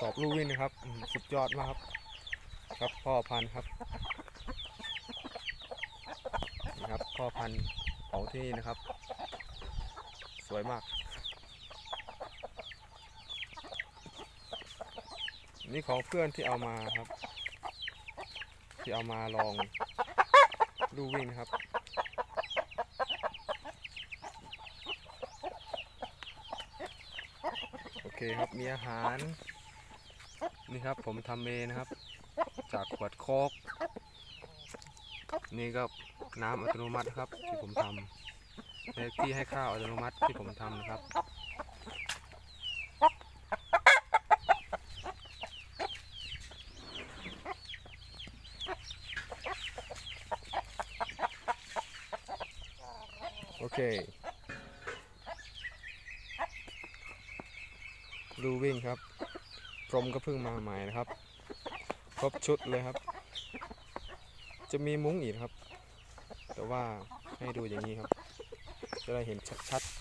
สอบลูกวิ่งนะครับสุดยอดมากครับ ครับพ่อพันธุ์ครับนี่ครับพ่อพันธุ์ของที่นี่นะครับ สวยมาก นี่ของเพื่อนที่เอามาครับ ที่เอามาลองลูกวิ่งนะครับโอเคครับมีอาหาร นี่ครับผมทำเองนะครับ จากขวดโคกนี่ก็น้ำอัตโนมัตินะครับ ที่ผมทำและที่ให้ข้าวอัตโนมัติที่ผมทำนะครับโอเคลูวิ่งครับ พรมก็เพิ่งมาใหม่นะครับ ครบชุดเลยครับ จะมีมุ้งอีกครับ แต่ว่าให้ดูอย่างนี้ครับ จะได้เห็นชัดๆ